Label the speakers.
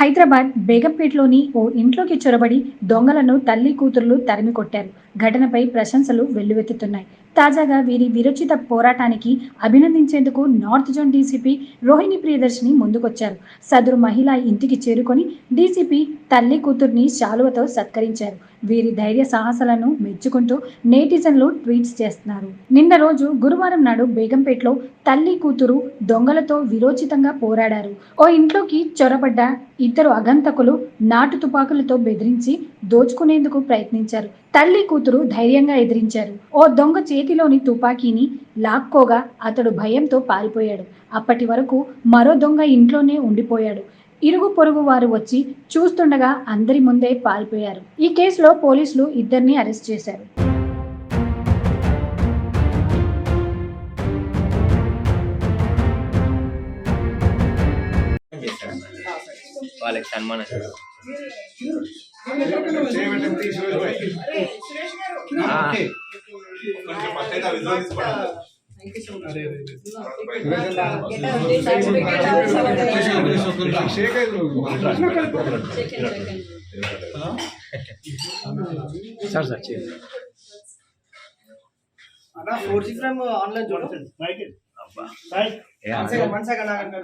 Speaker 1: హైదరాబాద్ బేగంపేటలోని ఓ ఇంట్లోకి చొరబడి దొంగలను తల్లి కూతుర్లు తరిమి కొట్టారు ఘటనపై ప్రశంసలు వెల్లువెత్తుతున్నాయి. తాజాగా వీరి విరచిత పోరాటానికి అభినందించేందుకు north zone DCP Rohini Priyadarshini ముందుకొచ్చారు. సదరు మహిళ ఇంటికి చేరుకొని డీసీపీ తల్లి కూతుర్ని శాలువతో సత్కరించారు. వీరి ధైర్య సాహసాలను మెచ్చుకుంటూ నేటిజన్లు ట్వీట్స్ చేస్తున్నారు. నిన్న రోజు గురువారం నాడు బేగంపేటలో తల్లి కూతురు దొంగలతో విరోచితంగా పోరాడారు. ఓ ఇంట్లోకి చొరబడ్డ ఇద్దరు అగంతకులు నాటు తుపాకులతో బెదిరించి దోచుకునేందుకు ప్రయత్నించారు. తల్లి కూతురు ధైర్యంగా ఎదిరించారు. ఓ దొంగ చే చేతిలోని తుపాకీని లాక్కోగా అతడు భయంతో పారిపోయాడు. అప్పటి వరకు మరో దొంగ ఇంట్లోనే ఉండిపోయాడు. ఇరుగు పొరుగు వారు వచ్చి చూస్తుండగా అందరి ముందే పారిపోయారు. ఈ కేసులో పోలీసులు ఇద్దరిని అరెస్ట్ చేశారు.
Speaker 2: వాళ్ళకి సన్మానం ఆ, సార్ సార్ చేయండి.
Speaker 3: అన్న ఫోర్ జీ ఫ్రేమ్ ఆన్లైన్ చూడండి